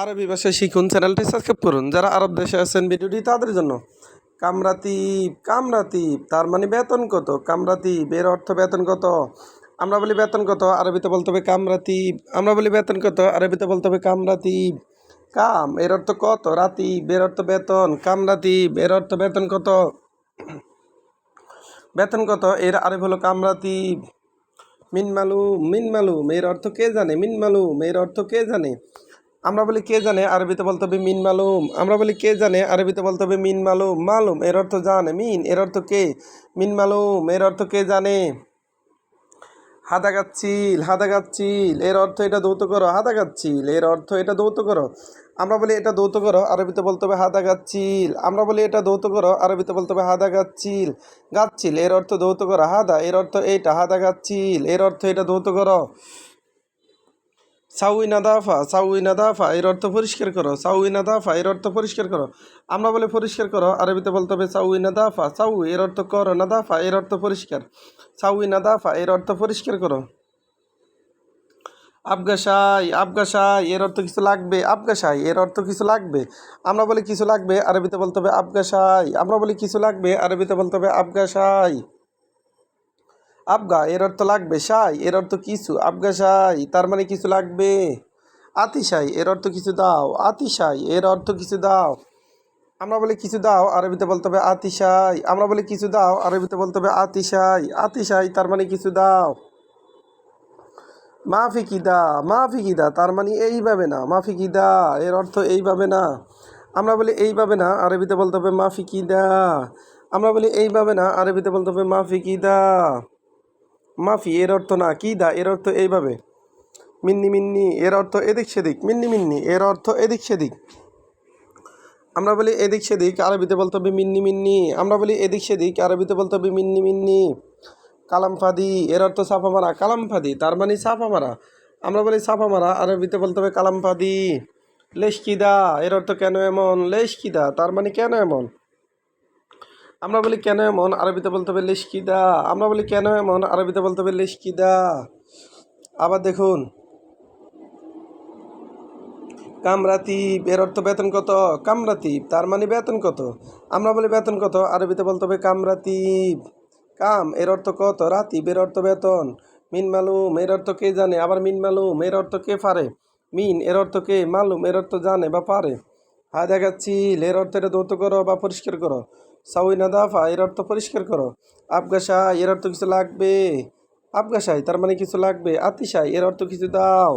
আরবি ভাষায় শিখুন চ্যানেলটি সাবস্ক্রাইব করুন। যারা আরব দেশে আছেন ভিডিওটি তাদের জন্য। কামরাতিব কামরাতিব তার মানে বেতন কত? কামরাতিব এর অর্থ বেতন কত? আমরা বলি বেতন কত? আরবিতে বলতে হবে কামরাতিব আমরা বলি বেতন কত? আরবিতে বলতে হবে কামরাতিব কাম, এর অর্থ কত? রাতি, এর অর্থ বেতন। কামরাতিব এর অর্থ বেতন কত? বেতন কত? এর আরবি হলো কামরাতিব মিন মালুম, মিন অর্থ কে জানে? মিন এর অর্থ কে জানে? আমরা বলি কে জানে, আরবিতে বলতে হবে মিন মালুম। আমরা বলি কে জানে, আরবিতে বলতে হবে মিন মালুম। মালুম, এর অর্থ জানে। মিন, এর অর্থ কে? মিন মালুম, এর অর্থ কে জানে? হাদা গাচ্ছিল হাদা গাচ্ছিল এর অর্থ এটা দৌত করো হাদা গাচ্ছিল এর অর্থ এটা দৌত করো। আমরা বলি এটা দৌত করো, আরবিতে বলতে হবে হাদা গাচ্ছিল আমরা বলি এটা দৌত করো, আরবিতে বলতে হবে হাদা গাচ্ছিল গাচ্ছিল এর অর্থ দৌত করো, হাদা, এর অর্থ এইটা হাদা গাচ্ছিল এর অর্থ এটা দৌত করো। সাউই নাদাফা সাউই নাদাফা এর অর্থ পরিষ্কার করো, সাউই নাদাফা এর অর্থ পরিষ্কার করো। আমরা বলে পরিষ্কার করো, আরবিতে বলতে হবে সাউই নাদাফা সাউ এর অর্থ করো নাদাফা এর অর্থ পরিষ্কার। সাউই নাদাফা এর অর্থ পরিষ্কার করো। আবগাসাই আবগাসাই এর অর্থ কিছু লাগবে আবগাসাই এর অর্থ কিছু লাগবে। আমরা বলি কিছু লাগবে, আরবিতে বলতে হবে আবগাসাই আমরা বলি কিছু লাগবে, আরবিতে বলতে হবে আবগাসাই আবগা, এর অর্থ লাগবে সাই, এর অর্থ কিছু। আবগা সাই, তার মানে কিছু লাগবে। আতিশাই এর অর্থ কিছু দাও। আতিশাই এর অর্থ কিছু দাও। আমরা বলি কিছু দাও, আরবিতে বলতে হবে আতিশাই আমরা বলি কিছু দাও, আরবিতে বলতে হবে আতিশাই আতিশাই তার মানে কিছু দাও। মাফি কিদা মাফি কিদা তার মানে এইভাবে না। মাফি কিদা এর অর্থ এইভাবে না। আমরা বলি এইভাবে না, আরবিতে বলতে হবে মাফি কিদা আমরা বলি এইভাবে না, আরবিতে বলতে হবে মাফি কিদা মাফি, এর অর্থ না, কি দা, এর অর্থ এইভাবে। মিন্নি মিন্নি, এর অর্থ এদিক সেদিক, মিন্নি মিন্নি, এর অর্থ এদিক সেদিক। আমরা বলি এদিক সেদিক, আরবিতে বলতে হবে মিন্নি মিন্নি। আমরা বলি এদিক সেদিক, আরবিতে বলতে হবে মিন্নি মিন্নি। কালাম ফাদি, এর অর্থ সাফা মারা, কালাম ফাদি, তার মানে সাফা মারা। আমরা বলি সাফা মারা, আরবিতে বলতে হবে কালাম ফাদি। লেশকিদা এর অর্থ কেন এমন? লেশকিদা তার মানে কেন এমন? আমরা বলি, কেন এমন? আরবিতে বলতে হবে, লেশকিদা। আমরা বলি, কেন এমন? আরবিতে বলতে হবে, লেশকিদা। আবার দেখুন কামরাতিব এর অর্থ বেতন কত? কামরাতিব তার মানে বেতন কত? আমরা বলি, বেতন কত? আরবিতে বলতে হবে, কামরাতিব। কাম, এর অর্থ কত? রাতিব, এর অর্থ বেতন। মিন মালুম, এর অর্থ কে জানে? আবার মিন মালুম, এর অর্থ কে পারে? মিন, এর অর্থ কে? মালুম, এর অর্থ জানে বা পারে। হা দেখাচ্ছিল এর অর্থ এটা দৌত করো বা পরিষ্কার করো। সাউই নাদাফা এর অর্থ পরিষ্কার করো। আবগাসা এর অর্থ কিছু লাগবে? আবগাসাই তার মানে কিছু লাগবে। আতিশাই, এর অর্থ কিছু দাও।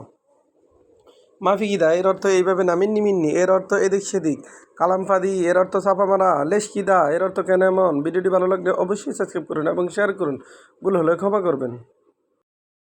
মাফিকিদা এর অর্থ এইভাবে না, মিন্নি মিন্নি, এর অর্থ এদিক সেদিক। কালাম ফাদি এর অর্থ ছাপা মারা। লেশকিদা, এর অর্থ কেন এমন? ভিডিওটি ভালো লাগলে অবশ্যই সাবস্ক্রাইব করুন এবং শেয়ার করুন। ভুল হলে ক্ষমা করবেন।